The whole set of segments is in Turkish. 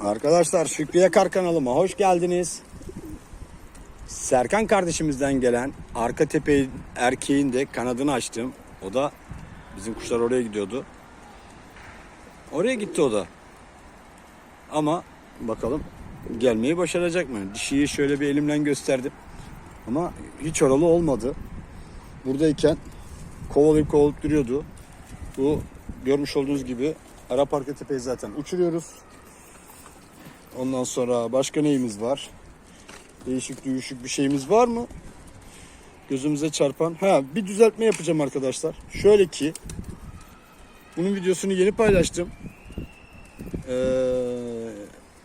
Arkadaşlar Şükrü Yakar kanalıma hoş geldiniz. Serkan kardeşimizden gelen arka tepe erkeğin de kanadını açtım. O da bizim kuşlar oraya gidiyordu. Oraya gitti o da. Ama bakalım gelmeyi başaracak mı? Dişiyi şöyle bir elimden gösterdim. Ama hiç oralı olmadı. Buradayken kovalayıp kovalayıp duruyordu. Bu görmüş olduğunuz gibi Arap arka tepeyi zaten uçuruyoruz. Ondan sonra başka neyimiz var? Değişik değişik bir şeyimiz var mı? Gözümüze çarpan. Ha bir düzeltme yapacağım arkadaşlar. Şöyle ki bunun videosunu yeni paylaştım. Ee,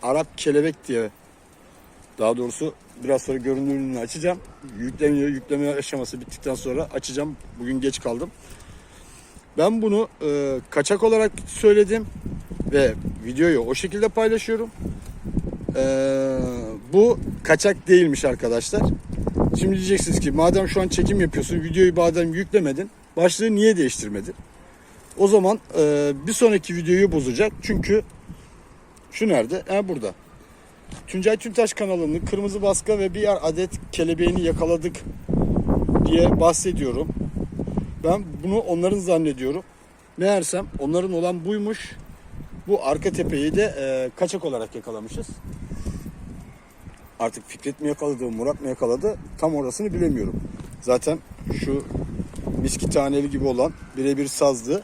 Arap kelebek diye daha doğrusu biraz sonra görünümünü açacağım. Yükleniyor. Yükleme aşaması bittikten sonra açacağım. Bugün geç kaldım. Ben bunu e, kaçak olarak söyledim ve videoyu o şekilde paylaşıyorum. E, bu kaçak değilmiş arkadaşlar. Şimdi diyeceksiniz ki madem şu an çekim yapıyorsun videoyu madem yüklemedin başlığı niye değiştirmedin? O zaman e, bir sonraki videoyu bozacak. Çünkü şu nerede? Ha burada. Tuncay Tüntaş kanalının kırmızı baska ve bir adet kelebeğini yakaladık diye bahsediyorum. Ben bunu onların zannediyorum. Meğersem onların olan buymuş. Bu arka tepeyi de e, kaçak olarak yakalamışız. Artık Fikret mi yakaladı, Murat mı yakaladı tam orasını bilemiyorum. Zaten şu miski taneli gibi olan birebir sazdı.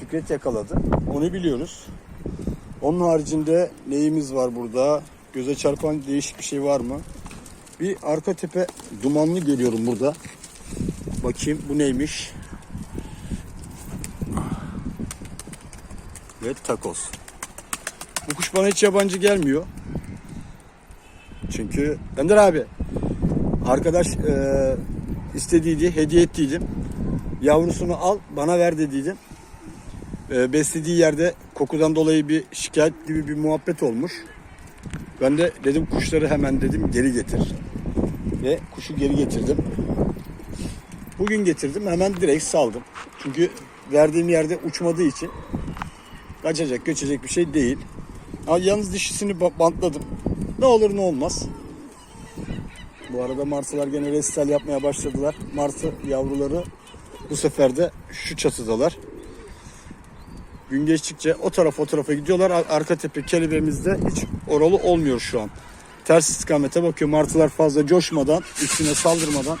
Fikret yakaladı. Onu biliyoruz. Onun haricinde neyimiz var burada? Göze çarpan değişik bir şey var mı? Bir arka tepe dumanlı görüyorum burada. Bakayım bu neymiş? Ve takoz. Bu kuş bana hiç yabancı gelmiyor. Çünkü Ender abi arkadaş e, istediydi, hediye ettiydim. Yavrusunu al bana ver dediydim. E, beslediği yerde kokudan dolayı bir şikayet gibi bir muhabbet olmuş. Ben de dedim kuşları hemen dedim geri getir. Ve kuşu geri getirdim. Bugün getirdim hemen direkt saldım. Çünkü verdiğim yerde uçmadığı için kaçacak göçecek bir şey değil. Ama yalnız dişisini ba- bantladım. Ne olur ne olmaz. Bu arada martılar gene restal yapmaya başladılar. Martı yavruları bu sefer de şu çatıdalar. Gün geçtikçe o taraf o tarafa gidiyorlar. Ar- Arka tepe kelebeğimizde hiç oralı olmuyor şu an. Ters istikamete bakıyor. Martılar fazla coşmadan, üstüne saldırmadan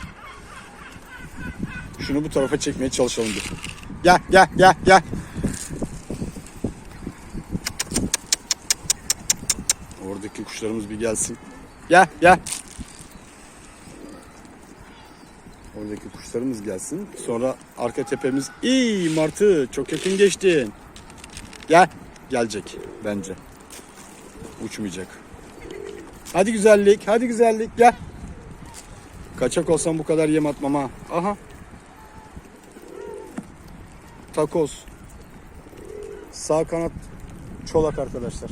şunu bu tarafa çekmeye çalışalım bir. Gel gel gel gel. Oradaki kuşlarımız bir gelsin. Gel gel. Oradaki kuşlarımız gelsin. Sonra arka tepemiz. İyi Martı çok yakın geçtin. Gel. Gelecek bence. Uçmayacak. Hadi güzellik, hadi güzellik gel. Kaçak olsam bu kadar yem atmam ha. Aha. Takoz. Sağ kanat çolak arkadaşlar.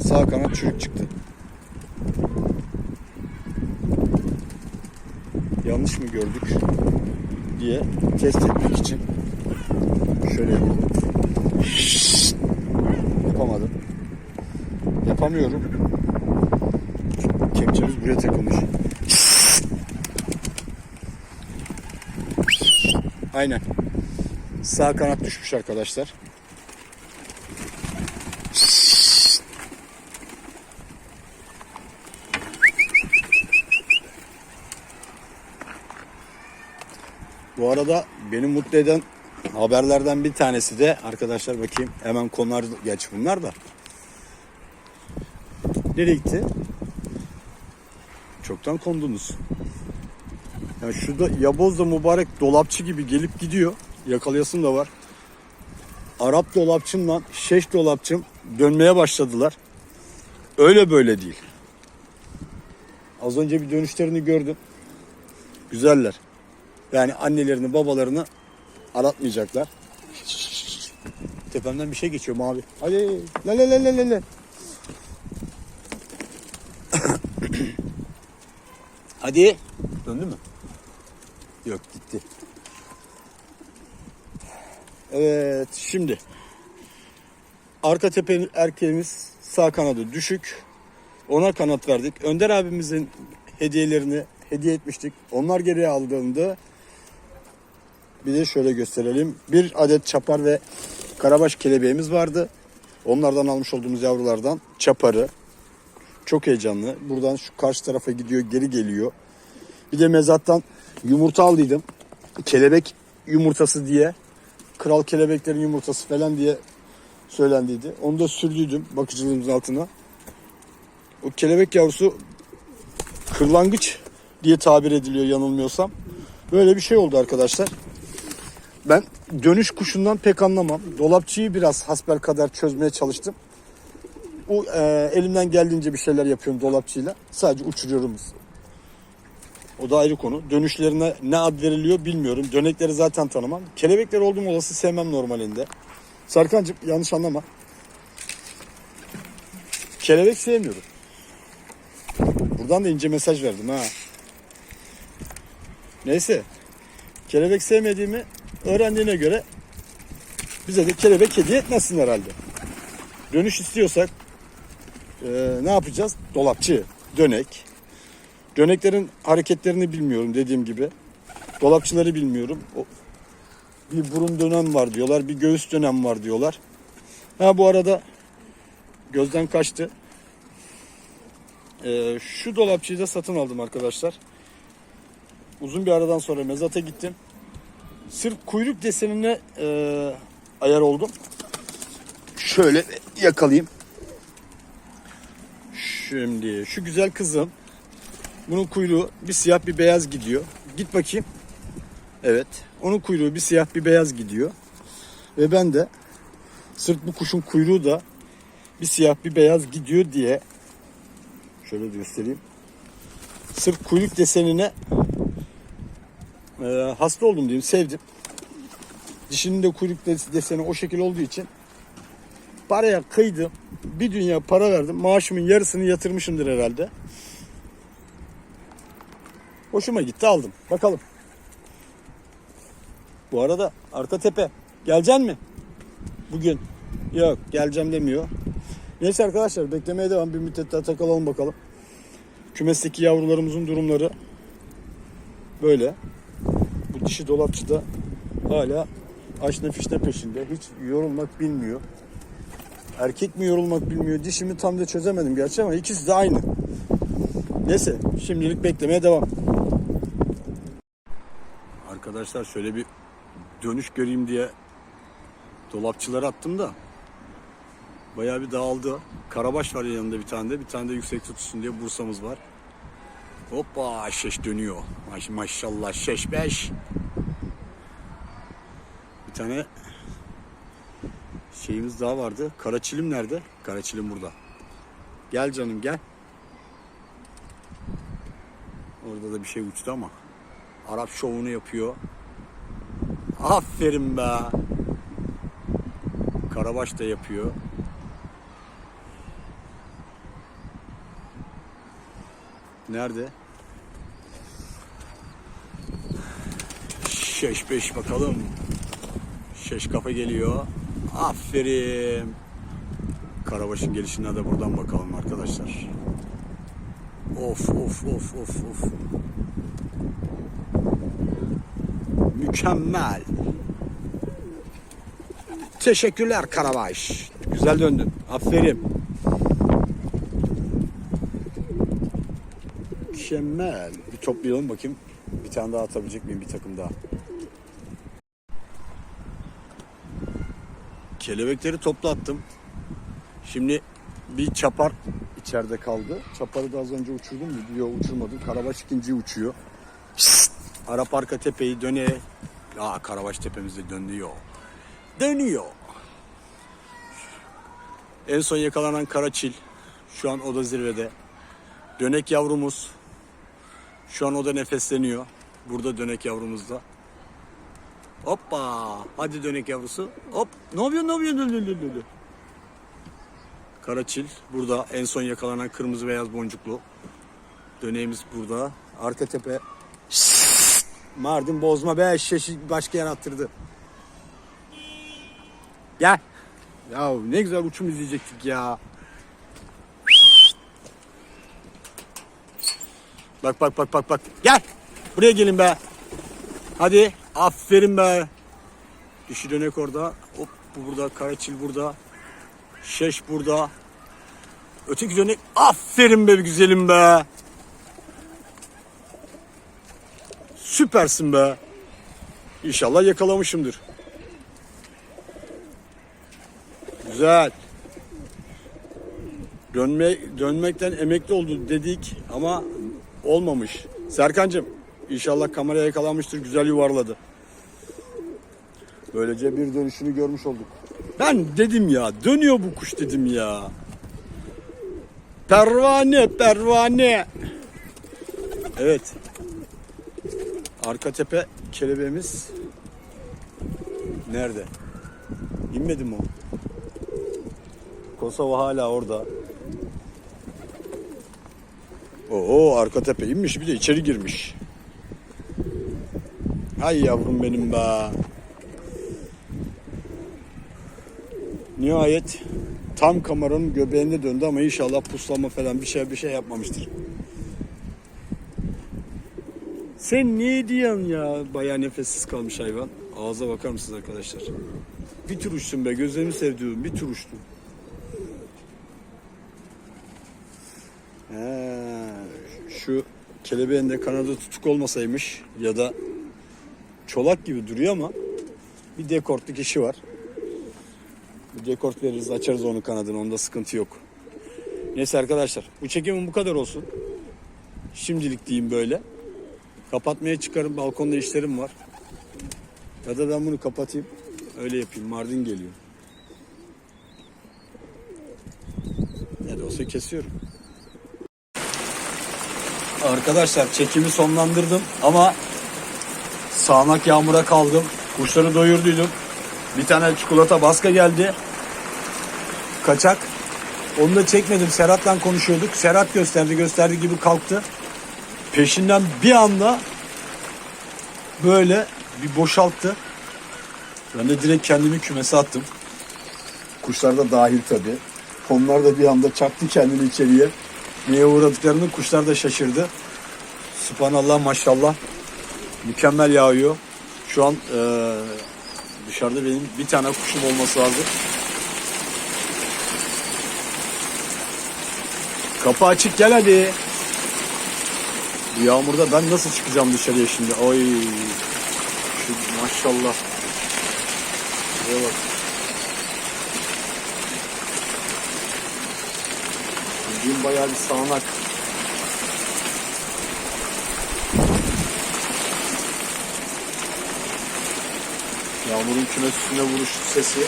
Sağ kanat çürük çıktı. Yanlış mı gördük diye test etmek için şöyle yapalım. Yapamadım. Yapamıyorum. Kepçemiz buraya takılmış. Aynen. Sağ kanat düşmüş arkadaşlar. Bu arada beni mutlu eden haberlerden bir tanesi de arkadaşlar bakayım hemen konular geç bunlar da. Nereye gitti? Çoktan kondunuz. Yani şurada yaboz da mübarek dolapçı gibi gelip gidiyor. Yakalayasım da var. Arap dolapçımla şeş dolapçım dönmeye başladılar. Öyle böyle değil. Az önce bir dönüşlerini gördüm. Güzeller. Yani annelerini babalarını aratmayacaklar. Tepemden bir şey geçiyor mavi. Hadi. La la la la la. Hadi. Döndü mü? Yok gitti. Evet şimdi arka tepe erkeğimiz sağ kanadı düşük. Ona kanat verdik. Önder abimizin hediyelerini hediye etmiştik. Onlar geriye aldığında bir de şöyle gösterelim. Bir adet çapar ve karabaş kelebeğimiz vardı. Onlardan almış olduğumuz yavrulardan çaparı. Çok heyecanlı. Buradan şu karşı tarafa gidiyor, geri geliyor. Bir de mezattan yumurta aldıydım. Kelebek yumurtası diye. Kral kelebeklerin yumurtası falan diye söylendiydi. Onu da sürdüydüm bakıcılığımızın altına. O kelebek yavrusu kırlangıç diye tabir ediliyor yanılmıyorsam. Böyle bir şey oldu arkadaşlar. Ben dönüş kuşundan pek anlamam. Dolapçıyı biraz hasbel kadar çözmeye çalıştım. O e, elimden geldiğince bir şeyler yapıyorum dolapçıyla. Sadece uçuruyoruz. O da ayrı konu. Dönüşlerine ne ad veriliyor bilmiyorum. Dönekleri zaten tanımam. Kelebekler olduğum olası sevmem normalinde. Sarkancığım yanlış anlama. Kelebek sevmiyorum. Buradan da ince mesaj verdim ha. Neyse. Kelebek sevmediğimi öğrendiğine göre bize de kelebek hediye etmezsin herhalde. Dönüş istiyorsak eee, ne yapacağız? Dolapçı, dönek. Döneklerin hareketlerini bilmiyorum dediğim gibi. Dolapçıları bilmiyorum. O, bir burun dönem var diyorlar, bir göğüs dönem var diyorlar. Ha bu arada gözden kaçtı. Ee, şu dolapçıyı da satın aldım arkadaşlar. Uzun bir aradan sonra mezata gittim. Sırf kuyruk desenine e, ayar oldum. Şöyle yakalayayım. Şimdi şu güzel kızım. Bunun kuyruğu bir siyah bir beyaz gidiyor. Git bakayım. Evet. Onun kuyruğu bir siyah bir beyaz gidiyor. Ve ben de sırf bu kuşun kuyruğu da bir siyah bir beyaz gidiyor diye şöyle göstereyim. Sırf kuyruk desenine e, hasta oldum diyeyim. Sevdim. Dişinin de kuyruk des- deseni o şekil olduğu için paraya kıydım. Bir dünya para verdim. Maaşımın yarısını yatırmışımdır herhalde. Hoşuma gitti aldım. Bakalım. Bu arada arka tepe. Geleceksin mi? Bugün. Yok geleceğim demiyor. Neyse arkadaşlar beklemeye devam. Bir müddet daha takılalım bakalım. Kümesteki yavrularımızın durumları böyle. Bu dişi dolapçı da hala aşne fişne peşinde. Hiç yorulmak bilmiyor. Erkek mi yorulmak bilmiyor. Dişimi tam da çözemedim gerçi ama ikisi de aynı. Neyse şimdilik beklemeye devam. Arkadaşlar şöyle bir dönüş göreyim diye dolapçıları attım da bayağı bir dağıldı. Karabaş var yanında bir tane de. Bir tane de yüksek tutuşsun diye Bursa'mız var. Hoppa şeş dönüyor. Maş, maşallah şeş beş. Bir tane şeyimiz daha vardı. Karaçilim nerede? Karaçilim burada. Gel canım gel. Orada da bir şey uçtu ama. Arap şovunu yapıyor. Aferin be. Karabaş da yapıyor. Nerede? Şeş beş bakalım. Şeş kafa geliyor. Aferin. Karabaş'ın gelişine de buradan bakalım arkadaşlar. Of of of of of. Mükemmel. Teşekkürler Karabaş. Güzel döndün. Aferin. Mükemmel. Bir toplayalım bakayım. Bir tane daha atabilecek miyim bir takım daha. Kelebekleri toplattım. Şimdi bir çapar içeride kaldı. Çaparı da az önce uçurdum mu? Yok uçurmadım. Karabaş ikinci uçuyor. Psst! Arap arka tepeyi döne. Aa Karabaş tepemizde dönüyor. Dönüyor. En son yakalanan Karaçil. Şu an o da zirvede. Dönek yavrumuz. Şu an o da nefesleniyor. Burada dönek yavrumuz da. Hoppa. Hadi dönek yavrusu. Hop. Ne yapıyorsun? Ne yapıyorsun? Karaçil burada. En son yakalanan kırmızı beyaz boncuklu. Döneğimiz burada. Arka tepe. Mardin bozma be. Şeşi başka yer attırdı. Gel. Ya ne güzel uçum izleyecektik ya. Bak bak bak bak bak. Gel. Buraya gelin be. Hadi. Aferin be. Dişi dönek orada. Hop bu burada. Karaçil burada. Şeş burada. Öteki dönek. Aferin be güzelim be. Süpersin be. İnşallah yakalamışımdır. Güzel. Dönme, dönmekten emekli oldu dedik ama olmamış. Serkancığım inşallah kameraya yakalanmıştır güzel yuvarladı. Böylece bir dönüşünü görmüş olduk. Ben dedim ya dönüyor bu kuş dedim ya. Pervane pervane. Evet. Arka tepe kelebeğimiz nerede? İnmedi mi o? Kosova hala orada. Oo arka tepe inmiş bir de içeri girmiş. Ay yavrum benim be. Nihayet tam kameranın göbeğine döndü ama inşallah puslama falan bir şey bir şey yapmamıştır. Sen ne diyorsun ya? Bayağı nefessiz kalmış hayvan. Ağza bakar mısınız arkadaşlar? Bir tur uçtum be gözlerimi sevdiğim bir tur uçtum. Şu kelebeğin de kanadı tutuk olmasaymış ya da çolak gibi duruyor ama bir dekortluk işi var. Bir dekort veririz açarız onun kanadını onda sıkıntı yok. Neyse arkadaşlar bu çekimin bu kadar olsun. Şimdilik diyeyim böyle. Kapatmaya çıkarım balkonda işlerim var. Ya da ben bunu kapatayım. Öyle yapayım. Mardin geliyor. Ne de olsa kesiyorum. Arkadaşlar çekimi sonlandırdım ama sağanak yağmura kaldım. Kuşları doyurduydum. Bir tane çikolata baska geldi. Kaçak. Onu da çekmedim. Serhat'la konuşuyorduk. Serhat gösterdi gösterdi gibi kalktı. Peşinden bir anda böyle bir boşalttı. Ben de direkt kendimi kümese attım. Kuşlar da dahil tabii. Onlar da bir anda çaktı kendini içeriye. Neye uğradıklarını kuşlar da şaşırdı. Subhanallah maşallah. Mükemmel yağıyor. Şu an eee, dışarıda benim bir tane kuşum olması lazım. Kapı açık gel hadi. Bu yağmurda ben nasıl çıkacağım dışarıya şimdi? Oy. Şu maşallah. Şuraya bak. Bildiğim bayağı bir sağanak. Yağmurun kümes üstüne vuruş sesi.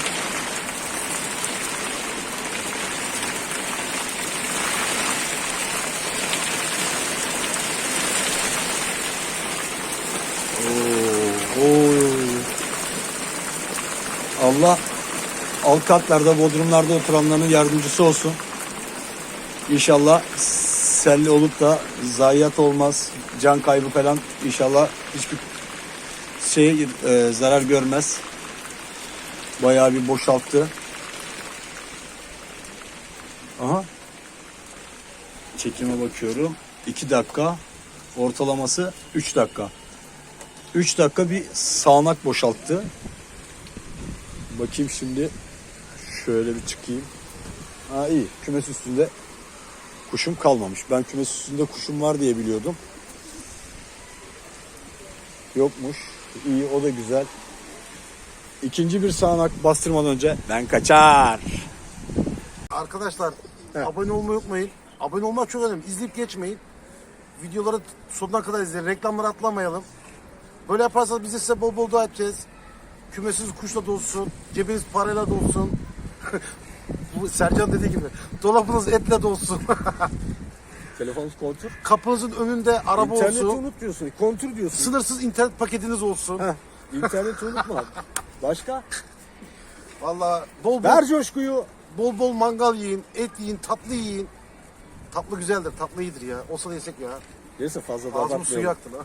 Oo. Allah alt katlarda, bodrumlarda oturanların yardımcısı olsun. İnşallah selli olup da zayiat olmaz, can kaybı falan inşallah hiçbir şey e, zarar görmez. Bayağı bir boşalttı. Aha. Çekime bakıyorum. 2 dakika. Ortalaması 3 dakika. 3 dakika bir sağanak boşalttı. Bakayım şimdi. Şöyle bir çıkayım. Ha iyi. Kümes üstünde kuşum kalmamış. Ben kümes üstünde kuşum var diye biliyordum. Yokmuş. İyi o da güzel. İkinci bir sağanak bastırmadan önce ben kaçar. Arkadaşlar Evet. abone olmayı unutmayın. Abone olmak çok önemli. İzleyip geçmeyin. Videoları sonuna kadar izleyin. Reklamları atlamayalım. Böyle yaparsanız biz size bol bol dua edeceğiz. Kümesiz kuşla dolsun. Cebiniz parayla dolsun. Bu Sercan dediği gibi. Dolabınız etle dolsun. Telefonunuz kontur. Kapınızın önünde araba İnterneti olsun. unut diyorsun. Kontur diyorsun. Sınırsız internet paketiniz olsun. Heh, İnterneti unutma. Başka? Vallahi bol bol, Ver coşkuyu. bol bol mangal yiyin, et yiyin, tatlı yiyin. Tatlı güzeldir, tatlı iyidir ya. Olsa da yesek ya. Neyse fazla da Ağzımın suyu yaktı lan.